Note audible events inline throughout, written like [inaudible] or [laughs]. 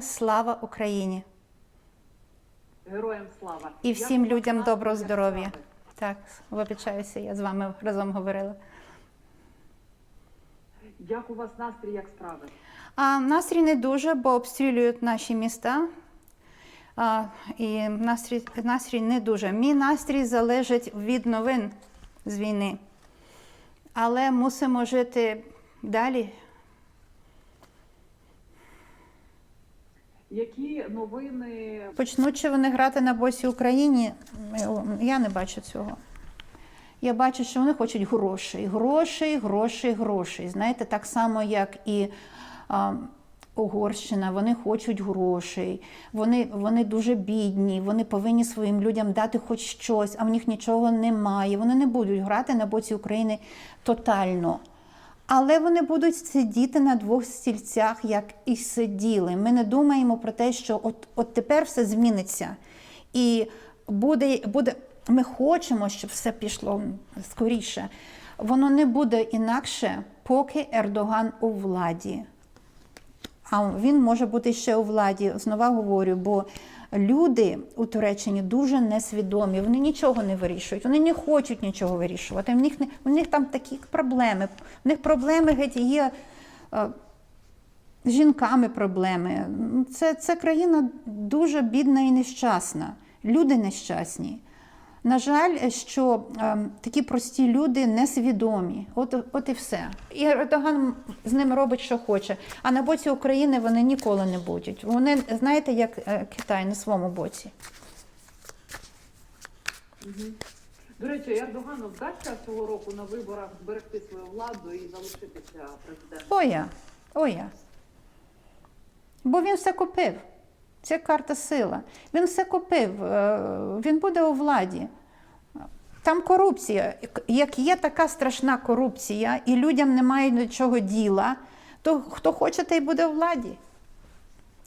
Слава Україні Героям слава і всім вас людям доброго здоров'я. Так, вибачаюся, я з вами разом говорила. Як у вас настрій, як справи? А настрій не дуже, бо обстрілюють наші міста. А, і настрій, настрій не дуже. Мій настрій залежить від новин з війни. Але мусимо жити далі. Які новини Почнуть чи вони грати на босі Україні, я не бачу цього. Я бачу, що вони хочуть грошей, грошей, грошей, грошей. Знаєте, так само, як і а, Угорщина, вони хочуть грошей, вони, вони дуже бідні, вони повинні своїм людям дати хоч щось, а в них нічого немає. Вони не будуть грати на боці України тотально. Але вони будуть сидіти на двох стільцях, як і сиділи. Ми не думаємо про те, що от, от тепер все зміниться. І буде, буде, ми хочемо, щоб все пішло скоріше. Воно не буде інакше, поки Ердоган у владі. А він може бути ще у владі. Знову говорю, бо люди у Туреччині дуже несвідомі, вони нічого не вирішують, вони не хочуть нічого вирішувати. У них, в них там такі проблеми. У них проблеми геть є. е, з жінками проблеми. Це, це країна дуже бідна і нещасна. Люди нещасні. На жаль, що е, такі прості люди несвідомі. От, от і все. І Ердоган з ними робить, що хоче. А на боці України вони ніколи не будуть. Вони, знаєте, як е, Китай на своєму боці. до речі, Ердогану вдасться цього року на виборах зберегти свою владу і залишитися президентом? Оя, оя. Бо він все купив. Це карта сила. Він все купив. е, Він буде у владі. Там корупція. Як є така страшна корупція, і людям немає до чого діла, то хто хоче, той буде у владі.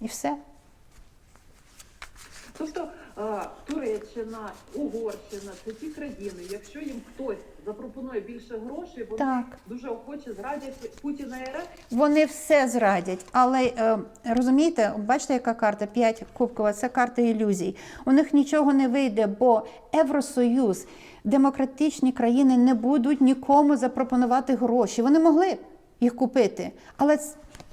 І все. Тобто Туреччина, Угорщина це ті країни. Якщо їм хтось запропонує більше грошей, вони Так. дуже охоче зрадять Путіна і РФ. Вони все зрадять, але е, розумієте, бачите, яка карта? 5 кубкова, це карта ілюзій. У них нічого не вийде, бо Євросоюз, демократичні країни не будуть нікому запропонувати гроші. Вони могли їх купити, але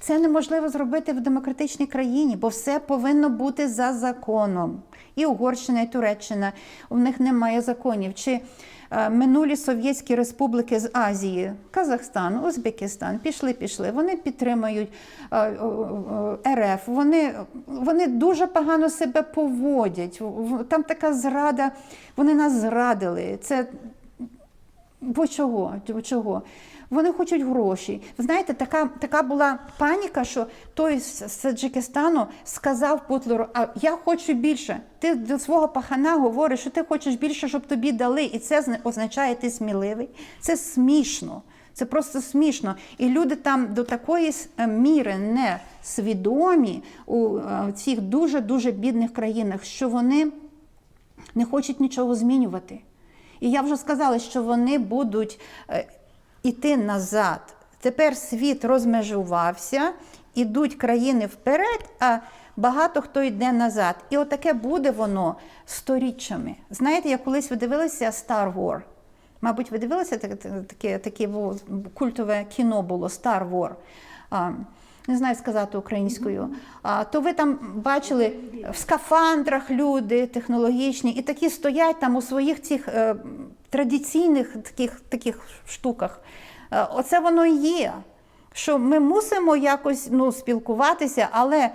це неможливо зробити в демократичній країні, бо все повинно бути за законом. І Угорщина, і Туреччина у них немає законів. Чи е, минулі совєтські республіки з Азії, Казахстан, Узбекистан, пішли, пішли. Вони підтримують е, е, РФ. Вони, вони дуже погано себе поводять. Там така зрада, вони нас зрадили. Це Бо чого? Бо чого? Вони хочуть гроші. Ви знаєте, така, така була паніка, що той з Таджикистану сказав Путлеру, а я хочу більше. Ти до свого пахана говориш, що ти хочеш більше, щоб тобі дали. І це зна- означає, ти сміливий. Це смішно. Це просто смішно. І люди там до такої е, міри не свідомі у е, цих дуже-дуже бідних країнах, що вони не хочуть нічого змінювати. І я вже сказала, що вони будуть е, іти назад. Тепер світ розмежувався, ідуть країни вперед, а багато хто йде назад. І отаке буде воно сторіччями. Знаєте, я колись ви дивилися Star War. Мабуть, ви дивилися таке, таке, таке культове кіно було Star War. Не знаю сказати українською. А, то ви там бачили в скафандрах люди технологічні, і такі стоять там у своїх цих е, традиційних таких, таких штуках. Е, оце воно і є. Що ми мусимо якось ну, спілкуватися, але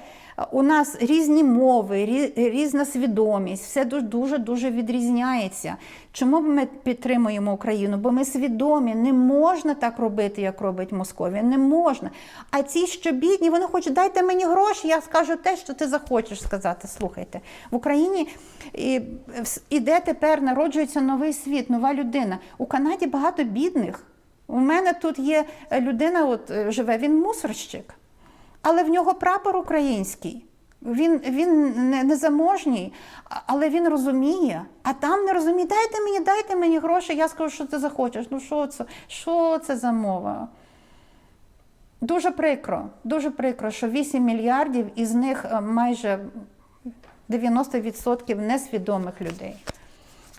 у нас різні мови, різна свідомість, все дуже дуже відрізняється. Чому ми підтримуємо Україну? Бо ми свідомі, не можна так робити, як робить Московія. Не можна. А ці, що бідні, вони хочуть, дайте мені гроші, я скажу те, що ти захочеш сказати. Слухайте, в Україні іде тепер, народжується новий світ, нова людина. У Канаді багато бідних. У мене тут є е, людина, от е, живе, він мусорщик, але в нього прапор український. Він, він не, не але він розуміє. А там не розуміє, дайте мені, дайте мені гроші, я скажу, що ти захочеш. Ну що це? Що це за мова? Дуже прикро, дуже прикро, що 8 мільярдів із них е, майже 90% несвідомих людей.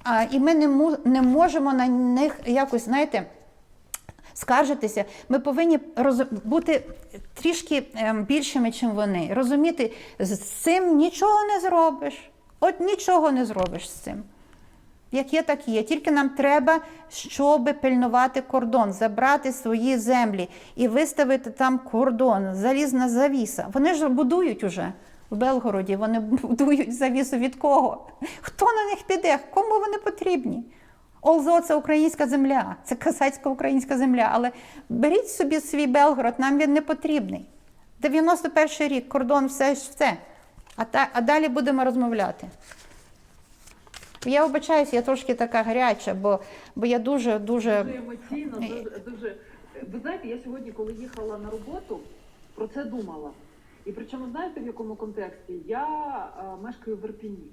А, і ми не, не можемо на них якось, знаєте, скаржитися. Ми повинні бути трішки ем, більшими, ніж вони. Розуміти, з цим нічого не зробиш. От нічого не зробиш з цим. Як є, так є. Тільки нам треба, щоб пильнувати кордон, забрати свої землі і виставити там кордон, залізна завіса. Вони ж будують уже в Белгороді, вони [laughs] будують завісу від кого? Хто на них піде? Кому вони потрібні? Олзо це українська земля, це казацька українська земля. Але беріть собі свій Белгород, нам він не потрібний. 91 рік, кордон, все ж все. А, та, а далі будемо розмовляти. Я вибачаюсь, я трошки така гаряча, бо, бо я дуже дуже. Дуже емоційно, дуже, дуже. Ви знаєте, я сьогодні, коли їхала на роботу, про це думала. І причому знаєте в якому контексті? Я е, мешкаю в Ірпіні.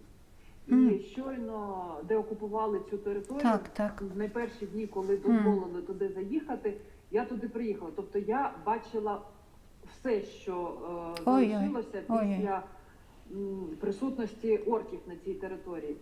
І щойно деокупували цю територію, Так, так. в найперші дні, коли дозволили туди заїхати, я туди приїхала. Тобто я бачила все, що е, залишилося ой-ой. після м, присутності орків на цій території.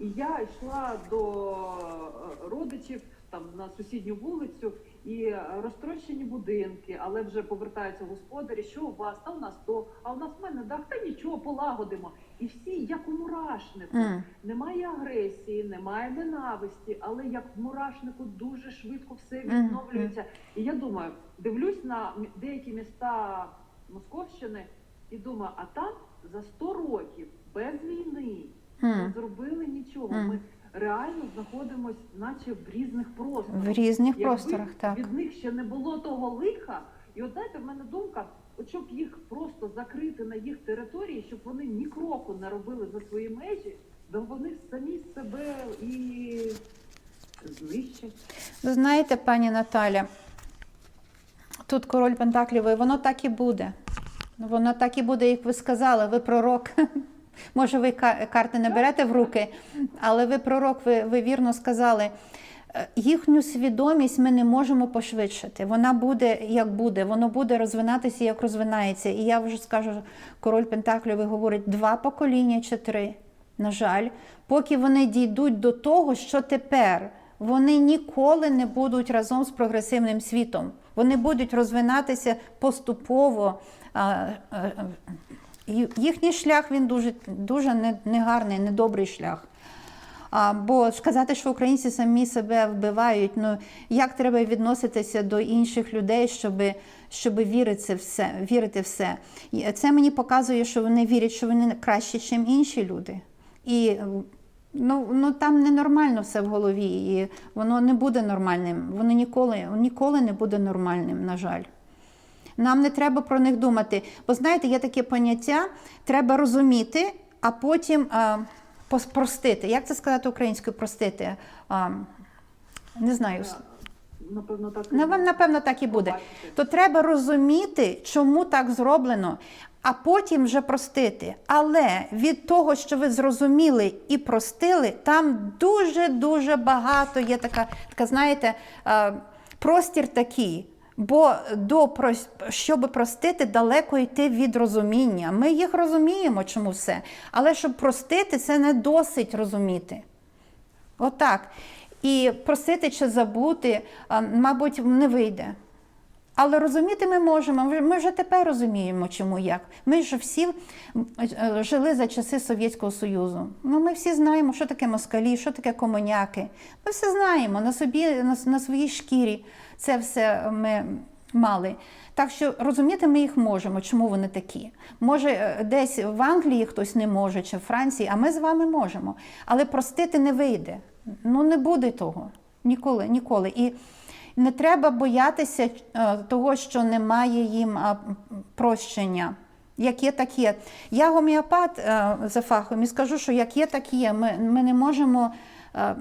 І я йшла до е, родичів там на сусідню вулицю, і розтрощені будинки, але вже повертаються господарі. Що у вас? Та у нас то, а у нас в мене дах, та нічого, полагодимо. І всі як у мурашнику. М. Немає агресії, немає ненависті, але як в мурашнику дуже швидко все відновлюється. І я думаю, дивлюсь на деякі міста Московщини і думаю, а там за 100 років без війни не зробили нічого. Мгм. Ми реально знаходимось, наче в різних просторах. В різних Якби просторах, так. від них ще не було того лиха. І от знаєте, в мене думка, от щоб їх просто закрити на їх території, щоб вони ні кроку не робили за свої межі, то вони самі себе і знищать. Ви знаєте, пані Наталя, тут король Пентаклів, і воно так і буде. Воно так і буде, як ви сказали, ви пророк. [laughs] Може, ви карти не берете в руки, але ви пророк, ви, ви вірно сказали. Е, Їхню свідомість ми не можемо пошвидшити. Вона буде як буде, воно буде розвинатися, як розвинається. І я вже скажу, король Пентаклів говорить два покоління чи три. На жаль, поки вони дійдуть до того, що тепер вони ніколи не будуть разом з прогресивним світом. Вони будуть розвинатися поступово. Їхній шлях він дуже, дуже негарний, недобрий шлях. А, бо сказати, що українці самі себе вбивають, ну як треба відноситися до інших людей, щоб, щоб вірити, все, вірити все. Це мені показує, що вони вірять, що вони краще, ніж інші люди. І ну, ну там ненормально все в голові, і воно не буде нормальним. Воно ніколи, ніколи не буде нормальним, на жаль. Нам не треба про них думати. Бо знаєте, є таке поняття, треба розуміти, а потім а, простити. Як це сказати українською простити? А, не знаю. Напевно, так і Ну, вам, напевно, так і буде. То треба розуміти, чому так зроблено, а потім вже простити. Але від того, що ви зрозуміли і простили, там дуже-дуже багато є така, така знаєте, е, простір такий. Бо до щоб простити, далеко йти від розуміння. Ми їх розуміємо, чому все. Але щоб простити, це не досить розуміти. Отак. І просити чи забути, мабуть, не вийде. Але розуміти ми можемо. Ми- вже тепер розуміємо, чому як. Ми ж всі е, жили за часи Совєтського Союзу. Ну, ми всі знаємо, що таке москалі, що таке комуняки. Ми все знаємо на собі, на, на своїй шкірі. Це все ми мали. Так що розуміти ми їх можемо, чому вони такі. Може, е, десь в Англії хтось не може, чи в Франції, а ми з вами можемо. Але простити не вийде. Ну не буде того. Ніколи, ніколи. І не треба боятися е, того, що немає їм прощення. Як є, так є. Я гомеопат е, за фахом і скажу, що як є, так є. Ми, ми не можемо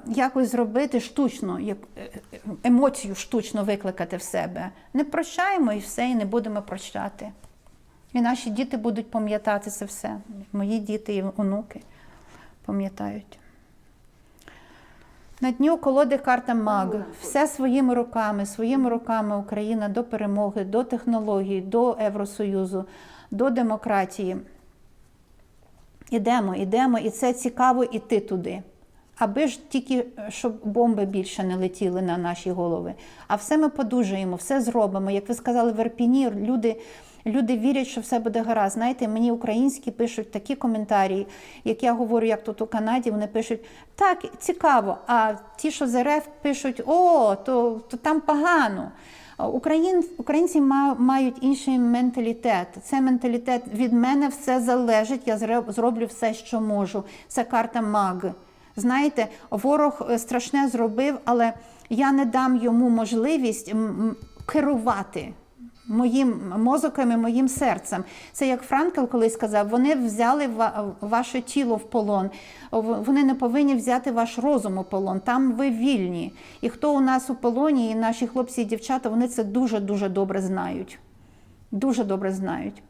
якось зробити штучно, е, е, емоцію штучно викликати в себе. Не прощаємо і все, і не будемо прощати. І наші діти будуть пам'ятати це все. Мої діти і онуки пам'ятають. На дню колоди карта МАГ. Все своїми руками, своїми руками Україна до перемоги, до технологій, до Євросоюзу, до демократії. Ідемо, ідемо, і це цікаво іти туди. Аби ж тільки е, щоб бомби більше не летіли на наші голови. А все ми подужаємо, все зробимо. Як ви сказали в Ірпіні, люди, люди вірять, що все буде гаразд. Знаєте, мені українські пишуть такі коментарі, як я говорю, як тут у Канаді, вони пишуть так, цікаво. А ті, що з РФ пишуть, о, то, то там погано. Україн, українці ма- мають інший менталітет. Це менталітет від мене все залежить. Я зроблю все, що можу. Це карта МАГ. Знаєте, ворог е, страшне зробив, але я не дам йому можливість керувати моїм мозоком і моїм серцем. Це як Франкл колись сказав: вони взяли ваше тіло в полон. Вони не повинні взяти ваш розум у полон. Там ви вільні. І хто у нас у полоні, і наші хлопці і дівчата, вони це дуже дуже добре знають. Дуже добре знають.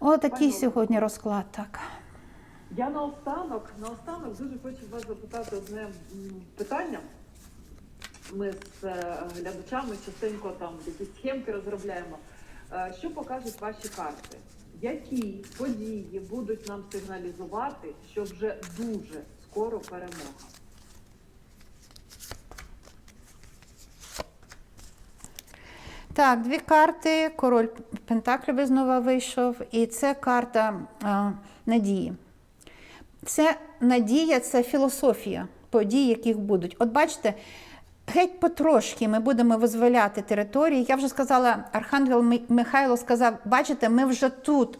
Отакий сьогодні розклад. Так. Я наостанок, наостанок дуже хочу вас запитати одне питання. Ми з е, глядачами частенько там якісь схемки розробляємо. Е, Що покажуть ваші карти? Які події будуть нам сигналізувати, що вже дуже скоро перемога? Так, дві карти. Король Пентаклів знову вийшов, і це карта а, надії. Це надія, це філософія подій, яких будуть. От бачите, геть потрошки ми будемо визволяти території. Я вже сказала, Архангел Михайло сказав: бачите, ми вже тут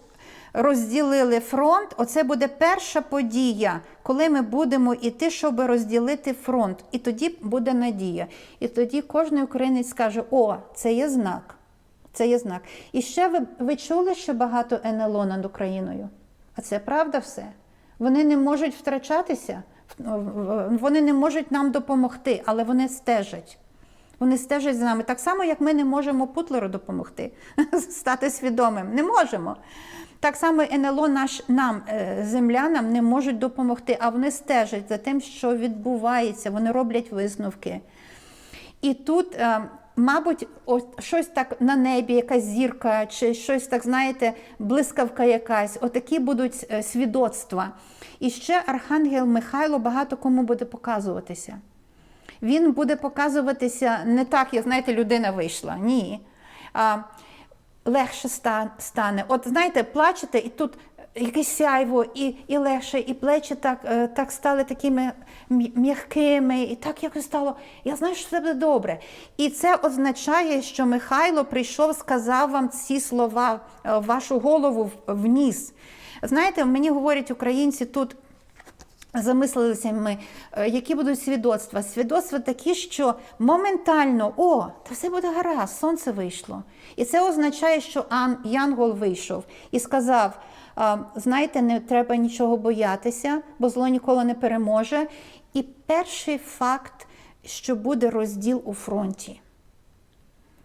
розділили фронт. Оце буде перша подія, коли ми будемо йти, щоб розділити фронт. І тоді буде надія. І тоді кожен українець скаже: О, це є знак. Це є знак. І ще ви, ви чули, що багато НЛО над Україною? А це правда все. Вони не можуть втрачатися, вони не можуть нам допомогти, але вони стежать. Вони стежать за нами. Так само, як ми не можемо Путлеру допомогти [laughs] стати свідомим. Не можемо. Так само НЛО наш, нам, е, землянам, не можуть допомогти, а вони стежать за тим, що відбувається, вони роблять висновки. І тут, е, мабуть, ось щось так на небі, якась зірка, чи щось так, знаєте, блискавка якась, отакі будуть е, свідоцтва. І ще Архангел Михайло багато кому буде показуватися. Він буде показуватися не так, як знаєте, людина вийшла. Ні. А, легше стане. От знаєте, плачете, і тут якесь сяйво, і, і легше, і плечі так, е, так стали такими м'якими, і так якось стало. Я знаю, що це буде добре. І це означає, що Михайло прийшов, сказав вам ці слова е, вашу голову вніс. Знаєте, мені говорять українці тут. Замислилися ми, е, які будуть свідоцтва. Свідоцтва такі, що моментально, о, та все буде гаразд, сонце вийшло. І це означає, що Ан, Янгол вийшов і сказав: знаєте, не треба нічого боятися, бо зло ніколи не переможе. І перший факт, що буде розділ у фронті.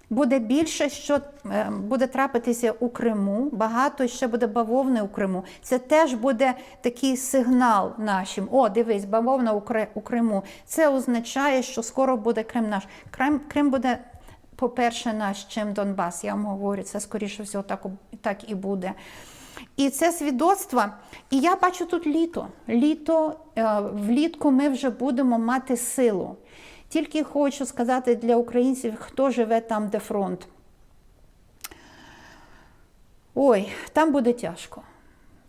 Буде більше, що е, буде трапитися у Криму. Багато ще буде бавовни у Криму. Це теж буде такий сигнал нашим. О, дивись, бавовна у Криму. Це означає, що скоро буде Крим наш. Крим, Крим буде, по-перше, наш, чим Донбас. Я вам говорю, це скоріше всього так, так і буде. І це свідоцтво. І я бачу тут літо. Літо е, влітку ми вже будемо мати силу. Тільки хочу сказати для українців, хто живе там, де фронт. Ой, там буде тяжко.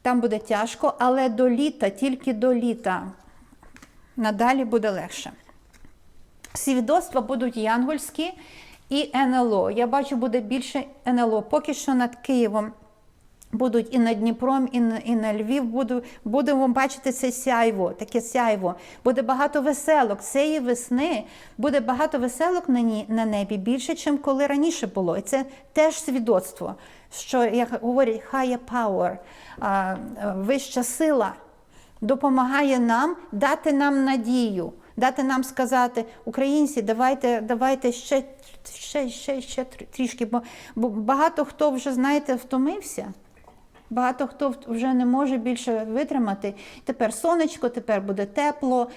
Там буде тяжко, але до літа, тільки до літа надалі буде легше. Свідоцтва будуть янгольські і НЛО. Я бачу, буде більше НЛО. Поки що над Києвом будуть і над Дніпром, і на, і на Львів буду, будемо бачити це сяйво, таке сяйво. Буде багато веселок. Цієї весни буде багато веселок на, ні, на небі більше, ніж коли раніше було. І це теж свідоцтво, що, як говорять, higher power, а, вища сила допомагає нам дати нам надію, дати нам сказати, українці, давайте, давайте ще, ще, ще, ще трішки, бо багато хто вже, знаєте, втомився. Багато хто вже не може більше витримати. Тепер сонечко, тепер буде тепло.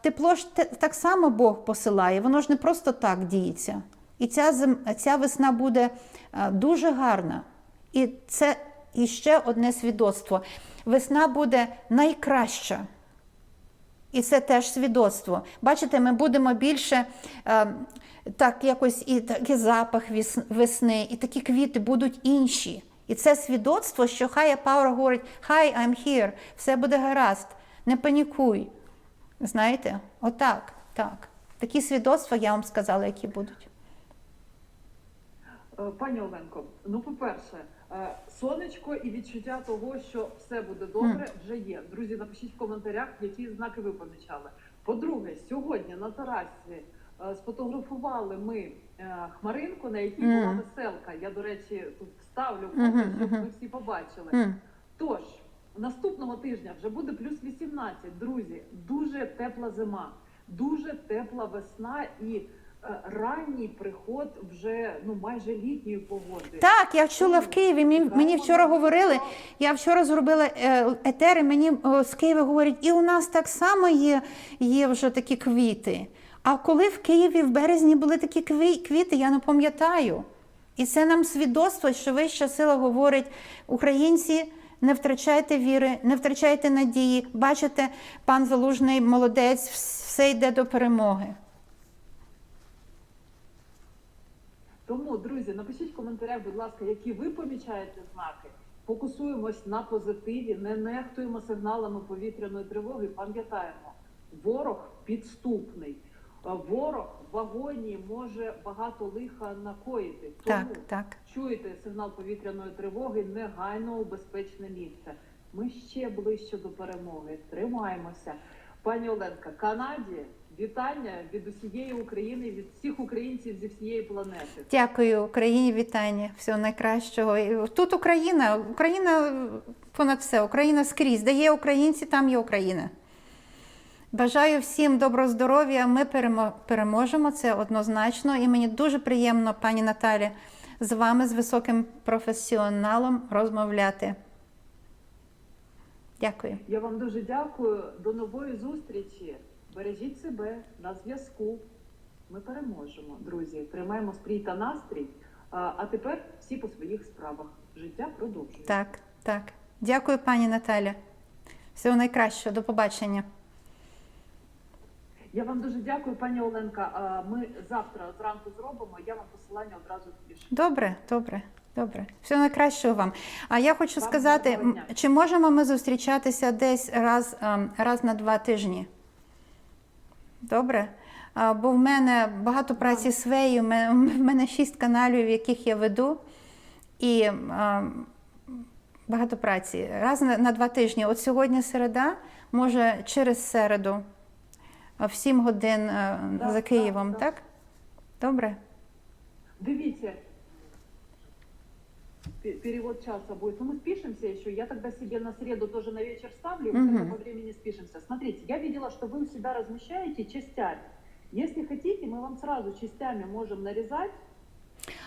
Тепло ж так само Бог посилає, воно ж не просто так діється. І ця, зим- ця весна буде дуже гарна. І це іще одне свідоцтво. Весна буде найкраща. І це теж свідоцтво. Бачите, ми будемо більше так, якось і такий запах весни, і такі квіти будуть інші. І це свідоцтво, що Higher Power говорить Hi, I'm here, все буде гаразд, не панікуй. Знаєте, отак, так. Такі свідоцтва я вам сказала, які будуть. Е, Пані Оленко, ну по-перше, е, сонечко і відчуття того, що все буде добре, вже є. Друзі, напишіть в коментарях, які знаки ви помічали. По-друге, сьогодні на терасі е, сфотографували ми хмаринку, на якій була веселка. Я, до речі, тут вставлю щоб ви всі побачили. Тож, наступного тижня вже буде плюс 18. Друзі, дуже тепла зима, дуже тепла весна і е, ранній приход вже ну майже літньої погоди. Так, я чула в Києві. Мені, мені вчора говорили. Я вчора зробила е, етери. Мені з Києва говорять, і у нас так само є, є вже такі квіти. А коли в Києві в березні були такі кві- квіти, я не пам'ятаю. І це нам свідоцтво, що вища сила говорить, українці. Не втрачайте віри, не втрачайте надії. Бачите, пан Залужний молодець, все йде до перемоги. Тому, друзі, напишіть в коментарях, будь ласка, які ви помічаєте знаки. Фокусуємось на позитиві, не нехтуємо сигналами повітряної тривоги. Пам'ятаємо, ворог підступний. Ворог в вагоні може багато лиха накоїти. Тому Так, так. чуєте сигнал повітряної тривоги, негайно у безпечне місце. Ми ще ближче до перемоги. Тримаємося. Пані Оленка, Канаді вітання від усієї України, від всіх українців зі всієї планети. Дякую Україні, вітання, всього найкращого. Тут Україна, Україна понад все, Україна скрізь. Де є українці, там є Україна. Бажаю всім доброго здоров'я. Ми переможемо це однозначно. І мені дуже приємно, пані Наталі, з вами, з високим професіоналом, розмовляти. Дякую. Я вам дуже дякую. До нової зустрічі. Бережіть себе на зв'язку. Ми переможемо, друзі. Тримаємо спрій та настрій. А тепер всі по своїх справах. Життя продовжується. Так, так. Дякую, пані Наталя. Всього найкращого. До побачення. Я вам дуже дякую, пані Оленка. Ми завтра зранку зробимо. Я вам посилання одразу пишу. Добре, добре, добре. Всього найкращого вам. А я хочу Вам сказати, чи можемо ми зустрічатися десь раз, раз на два тижні? Добре? Бо в мене багато праці з Вею, [laughs] в мене- шість каналів, яких я веду, і багато праці. Раз на, два тижні. От сьогодні середа, може через середу, в сім годин е, Так, за Києвом, так, так? так. Добре? Дивіться. Пе- Перевод часа будет. Но мы спишемся еще. Я тогда себе на среду тоже на вечер ставлю, и мы Мгм. тогда по времени спишемся. Смотрите, я видела, что вы у себя размещаете частями. Если хотите, мы вам сразу частями можем нарезать.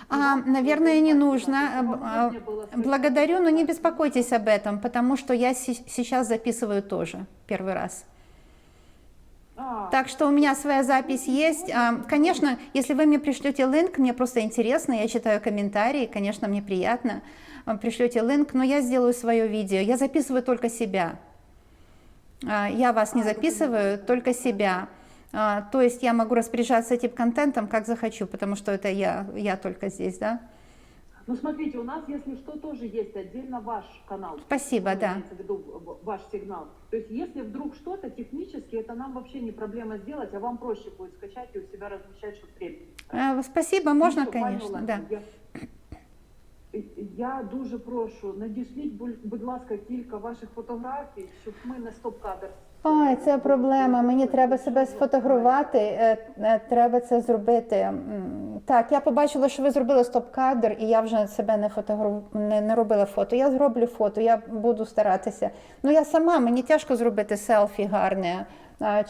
А, Ну, наверное, вот, не вот, нужно. вот, чтобы А, удобнее было слышать. Благодарю, но не беспокойтесь об этом, потому что я се- сейчас записываю тоже первый раз. А, Так что у меня своя запись есть. А, Конечно, если вы мне пришлете линк, мне просто интересно, я читаю комментарии, конечно, мне приятно. А, Пришлете линк, но я сделаю свое видео. Я записываю только себя. А, Я вас не А, это записываю, понятно. только себя. А, То есть я могу распоряжаться этим контентом, как захочу, потому что это я, я только здесь, да? Ну, смотрите, у нас, если что, тоже есть отдельно ваш канал. Спасибо, Ну, да. имеется в виду в- ваш сигнал. То есть, если вдруг что-то технически, это нам вообще не проблема сделать, а вам проще будет скачать и у себя размещать, чтобы времени. Е, Спасибо, можна, Ну що, пані конечно, Оленко, да. Я, я дуже прошу, надішліть, будь- будь ласка, кілька ваших фотографій, щоб ми не стоп-кадр. Ой, це проблема. Мені треба себе сфотографувати. е, е, Треба це зробити. Так, я побачила, що ви зробили стоп-кадр, і я вже себе не фотограф... не, не робила фото. Я зроблю фото, я буду старатися. Ну я сама, мені тяжко зробити селфі гарне.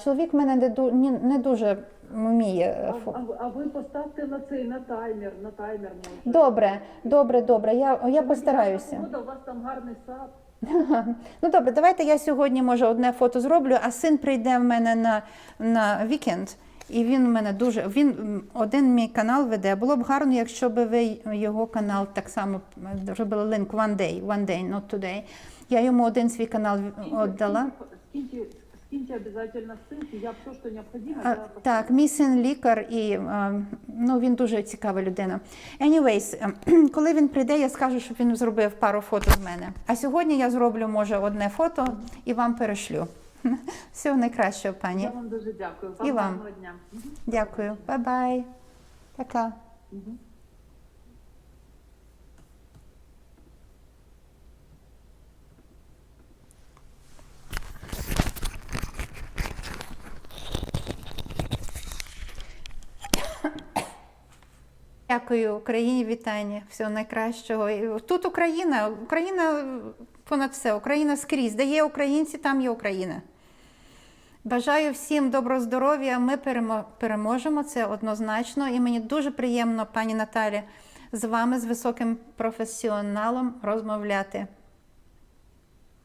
Чоловік мене не, ду- не дуже вміє. А, е, а, а ви поставте на цей на таймер, на таймер може. Добре, добре, добре. Я, я постараюся. Погода, у вас там гарний сад. [laughs] Ну добре, давайте я сьогодні може одне фото зроблю, а син прийде в мене на, на вікенд. І він в мене дуже він один мій канал веде. Було б гарно, якщо б ви його канал так само зробили линк one day, one day, not today. Я йому один свій канал віддала. Скиньте, скиньте обязательно ссылки, я все, что необходимо, А, так, мій син лікар, і е, ну, він дуже цікава людина. Anyways, е, [clears throat] коли він прийде, я скажу, щоб він зробив пару фото з мене. А сьогодні я зроблю, може, одне фото і вам перешлю. [laughs] Всього найкращого, пані. Я вам дуже дякую. І вам. дня. Дякую. Бай-бай. Пока. Мгм. Дякую Україні, вітання. Всього найкращого. Тут Україна, Україна понад все, Україна скрізь. Де є українці, там є Україна. Бажаю всім доброго здоров'я. Ми переможемо це однозначно. І мені дуже приємно, пані Наталі, з вами, з високим професіоналом, розмовляти.